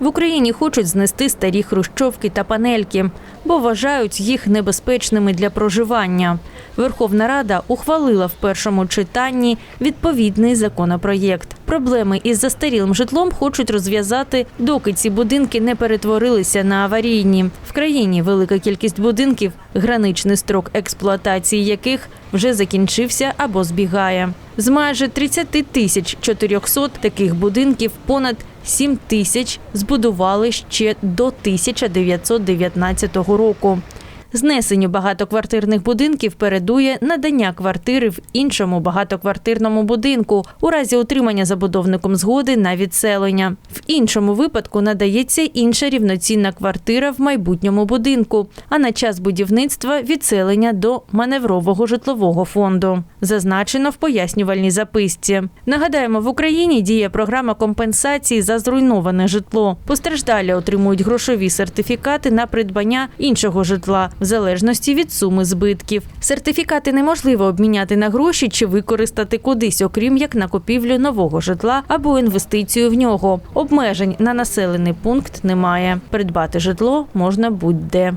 В Україні хочуть знести старі хрущовки та панельки, бо вважають їх небезпечними для проживання. Верховна Рада ухвалила в першому читанні відповідний законопроєкт. Проблеми із застарілим житлом хочуть розв'язати, доки ці будинки не перетворилися на аварійні. В країні велика кількість будинків, граничний строк експлуатації яких вже закінчився або збігає. З майже 30 тисяч 400 таких будинків понад 7 тисяч збудували ще до 1919 року. Знесенню багатоквартирних будинків передує надання квартири в іншому багатоквартирному будинку у разі отримання забудовником згоди на відселення. В іншому випадку надається інша рівноцінна квартира в майбутньому будинку, а на час будівництва відселення до маневрового житлового фонду. Зазначено в пояснювальній записці. Нагадаємо, в Україні діє програма компенсації за зруйноване житло. Постраждалі отримують грошові сертифікати на придбання іншого житла в залежності від суми збитків. Сертифікати неможливо обміняти на гроші чи використати кудись, окрім як на купівлю нового житла або інвестицію в нього. Обмежень на населений пункт немає. Придбати житло можна будь-де.